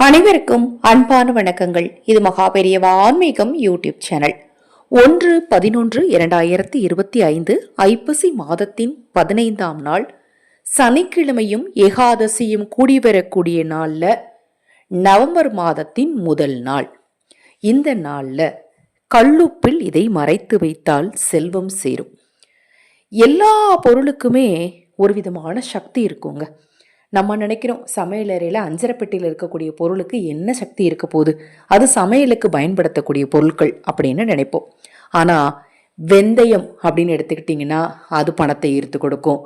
அனைவருக்கும் அன்பான வணக்கங்கள். இது மகாபெரியவா ஆன்மீகம் யூடியூப் சேனல். ஒன்று பதினொன்று இரண்டாயிரத்தி இருபத்தி ஐந்து ஐப்பசி மாதத்தின் பதினைந்தாம் நாள். சனிக்கிழமையும் ஏகாதசியும் கூடி வரக்கூடிய நவம்பர் மாதத்தின் முதல் நாள். இந்த நாளில் கல்லுப்பில் இதை மறைத்து வைத்தால் செல்வம் சேரும். எல்லா பொருளுக்குமே ஒரு விதமான சக்தி இருக்குங்க. நம்ம நினைக்கிறோம் சமையலறையில் அஞ்சரப்பெட்டியில் இருக்கக்கூடிய பொருளுக்கு என்ன சக்தி இருக்க போகுது? அது சமையலுக்கு பயன்படுத்தக்கூடிய பொருட்கள் அப்படின்னு நினைப்போம். ஆனால் வெந்தயம் அப்படின்னு எடுத்துக்கிட்டிங்கன்னா அது பணத்தை ஈர்த்து கொடுக்கும்.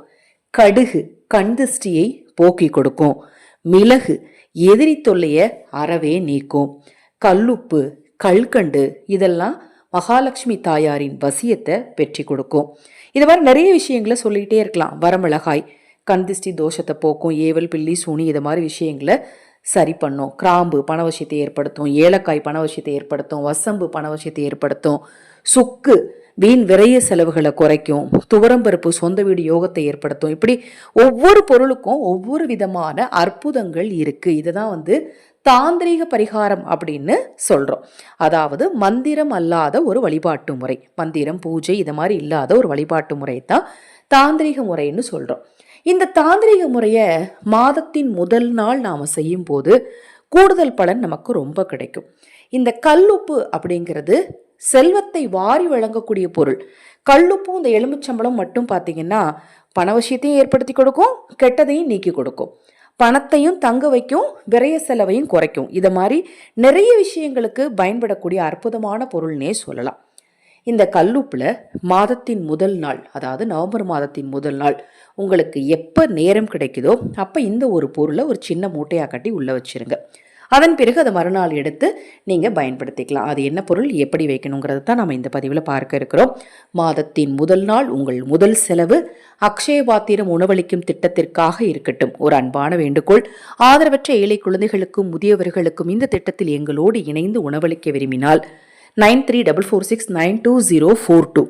கடுகு கண் திருஷ்டியை போக்கி கொடுக்கும். மிளகு எதிரி தொல்லைய அறவே நீக்கும். கல்லுப்பு கல்கண்டு இதெல்லாம் மகாலட்சுமி தாயாரின் வசியத்தை பெற்றி கொடுக்கும். இது மாதிரி நிறைய விஷயங்களை சொல்லிக்கிட்டே இருக்கலாம். வரமிளகாய் கந்திஷ்டி தோஷத்தை போக்கும் ஏவல் பில்லி சூனி இது மாதிரி விஷயங்களை சரி பண்ணும். கிராம்பு பணவசியத்தை ஏற்படுத்தும் ஏலக்காய் பணவசியத்தை ஏற்படுத்தும் வசம்பு பணவசியத்தை ஏற்படுத்தும் சுக்கு வீண் விரைய செலவுகளை குறைக்கும் துவரம்பருப்பு சொந்த வீடு யோகத்தை ஏற்படுத்தும். இப்படி ஒவ்வொரு பொருளுக்கும் ஒவ்வொரு விதமான அற்புதங்கள் இருக்கு. இதுதான் வந்து தாந்திரீக பரிகாரம் அப்படின்னு சொல்கிறோம் அதாவது மந்திரம் அல்லாத ஒரு வழிபாட்டு முறை. மந்திரம் பூஜை இது மாதிரி இல்லாத ஒரு வழிபாட்டு முறை தான் தாந்திரீக முறைன்னு சொல்கிறோம் இந்த தாந்திரிக முறையை மாதத்தின் முதல் நாள் நாம் செய்யும் போது கூடுதல் பலன் நமக்கு ரொம்ப கிடைக்கும். இந்த கல்லுப்பு அப்படிங்கிறது செல்வத்தை வாரி வழங்கக்கூடிய பொருள். கல்லுப்பும் இந்த எலுமிச்சம்பளம் மட்டும் பார்த்தீங்கன்னா பண விஷயத்தையும் ஏற்படுத்தி கொடுக்கும் கெட்டதையும் நீக்கி கொடுக்கும். பணத்தையும் தங்க வைக்கும் விரைய செலவையும் குறைக்கும். இதை மாதிரி நிறைய விஷயங்களுக்கு பயன்படக்கூடிய அற்புதமான பொருள்னே சொல்லலாம். இந்த கல்லுப்பில் மாதத்தின் முதல் நாள் அதாவது நவம்பர் மாதத்தின் முதல் நாள் உங்களுக்கு எப்போ நேரம் கிடைக்குதோ அப்போ இந்த ஒரு பொருளை ஒரு சின்ன மூட்டையாக கட்டி உள்ளே வச்சுருங்க. அதன் பிறகு அதை மறுநாள் எடுத்து நீங்கள் பயன்படுத்திக்கலாம். அது என்ன பொருள் எப்படி வைக்கணுங்கிறது தான் நம்ம இந்த பதிவில் பார்க்க இருக்கிறோம். மாதத்தின் முதல் நாள் உங்கள் முதல் செலவு அக்ஷய பாத்திரம் உணவளிக்கும் திட்டத்திற்காக இருக்கட்டும். ஒரு அன்பான வேண்டுகோள். ஆதரவற்ற ஏழை குழந்தைகளுக்கும் முதியவர்களுக்கும் இந்த திட்டத்தில் எங்களோடு இணைந்து உணவளிக்க விரும்பினால் nine three double four six nine two zero four two.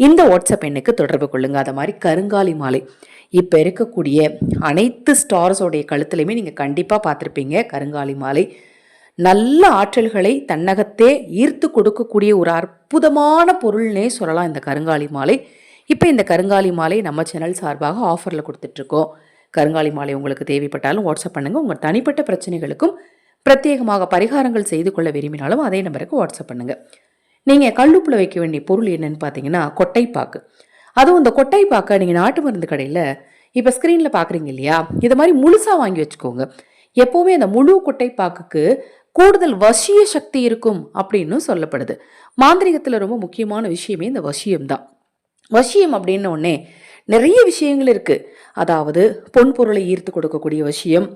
இந்த வாட்ஸ்அப் எண்ணுக்கு தொடர்பு கொள்ளுங்க. அதை மாதிரி கருங்காலி மாலை. இப்போ இருக்கக்கூடிய அனைத்து ஸ்டார்ஸோடைய கழுத்துலையுமே நீங்கள் கண்டிப்பாக பார்த்துருப்பீங்க. கருங்காலி மாலை. நல்ல ஆற்றல்களை தன்னகத்தே ஈர்த்து கொடுக்கக்கூடிய ஒரு அற்புதமான பொருள்னே சொல்லலாம் இந்த கருங்காலி மாலை. இப்போ இந்த கருங்காலி மாலை நம்ம சேனல் சார்பாக ஆஃபரில் கொடுத்துட்ருக்கோம் கருங்காலி மாலை உங்களுக்கு தேவைப்பட்டாலும் வாட்ஸ்அப் பண்ணுங்கள் உங்கள் தனிப்பட்ட பிரச்சனைகளுக்கும் பிரத்யேகமாக பரிகாரங்கள் செய்து கொள்ள விரும்பினாலும் அதே நம்பருக்கு வாட்ஸ்அப் பண்ணுங்கள் நீங்கள் கல்லுப்பில் வைக்க வேண்டிய பொருள் என்னன்னு பார்த்தீங்கன்னா கொட்டைப்பாக்கு. அதுவும் இந்த கொட்டைப்பாக்கை நீங்கள் நாட்டு மருந்து கடையில் இப்போ ஸ்க்ரீனில் பார்க்குறீங்க இல்லையா? இது மாதிரி முழுசாக வாங்கி வச்சுக்கோங்க. எப்போவுமே அந்த முழு கொட்டைப்பாக்குக்கு கூடுதல் வசிய சக்தி இருக்கும் அப்படின்னு சொல்லப்படுது. மாந்திரிகத்தில் ரொம்ப முக்கியமான விஷயமே இந்த வசியம் தான். வசியம் அப்படின்ன உடனே நிறைய விஷயங்கள் இருக்குது அதாவது பொன் பொருளை ஈர்த்து கொடுக்கக்கூடிய விஷயம்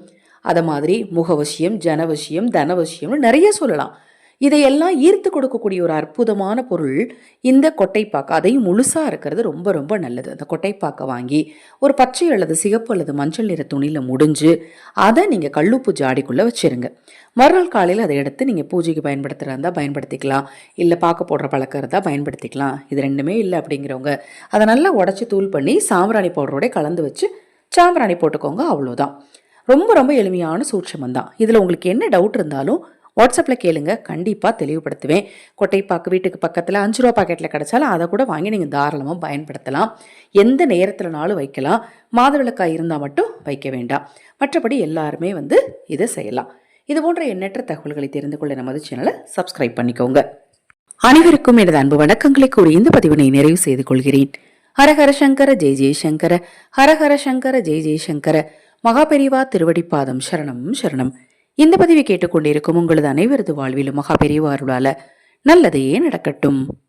அதை மாதிரி முகவசியம் ஜனவசியம் தனவசியம்னு நிறைய சொல்லலாம். இதையெல்லாம் ஈர்த்து கொடுக்கக்கூடிய ஒரு அற்புதமான பொருள் இந்த கொட்டைப்பாக்கு. அதையும் முழுசாக இருக்கிறது ரொம்ப ரொம்ப நல்லது. அந்த கொட்டைப்பாக்கை வாங்கி ஒரு பச்சை அல்லது சிகப்பு அல்லது மஞ்சள் நிற துணியில் முடிஞ்சு அதை நீங்கள் கல்லுப்பு ஜாடிக்குள்ளே வச்சுருங்க. மறுநாள் காலையில் அதை எடுத்து நீங்கள் பூஜைக்கு பயன்படுத்துகிறதா இருந்தால் பயன்படுத்திக்கலாம். இல்லை பார்க்க போடுற பழக்கம் இருந்தால் பயன்படுத்திக்கலாம். இது ரெண்டுமே இல்லை அப்படிங்கிறவங்க அதை நல்லா உடச்சி தூள் பண்ணி சாம்பிராணி பவுடரோட கலந்து வச்சு சாம்பிராணி போட்டுக்கோங்க. அவ்வளோதான் ரொம்ப ரொம்ப எளிமையான சூட்சமம் தான் இதில் உங்களுக்கு என்ன டவுட் இருந்தாலும் வாட்ஸ்அப்பில் கேளுங்க. கண்டிப்பாக தெளிவுபடுத்துவேன். கொட்டைப்பாக்கு வீட்டுக்கு பக்கத்தில் அஞ்சு ரூபா பாக்கெட்டில் கிடச்சாலும் அதை கூட வாங்கி நீங்கள் தாராளமாக பயன்படுத்தலாம். எந்த நேரத்தில்னாலும் வைக்கலாம். மாதவிளக்காய் இருந்தால் மட்டும் வைக்க வேண்டாம். மற்றபடி எல்லாருமே வந்து இதை செய்யலாம். இது போன்ற எண்ணற்ற தகவல்களை தெரிந்து கொள்ள நமது சேனலை சப்ஸ்கிரைப் பண்ணிக்கோங்க. அனைவருக்கும் எனது அன்பு வணக்கங்களை கூறி இந்த பதிவினை நிறைவு செய்து கொள்கிறேன். ஹரஹர சங்கர ஜெய் ஜெய்சங்கர. ஹரஹர சங்கர ஜெய் ஜெய்சங்கர. மகாபெரிவா திருவடிப்பாதம் சரணம் சரணம். இந்த பதிவை கேட்டுக்கொண்டிருக்கும் உங்களது அனைவரது வாழ்விலும் மகாபெரிவா அருளால நல்லதே நடக்கட்டும்.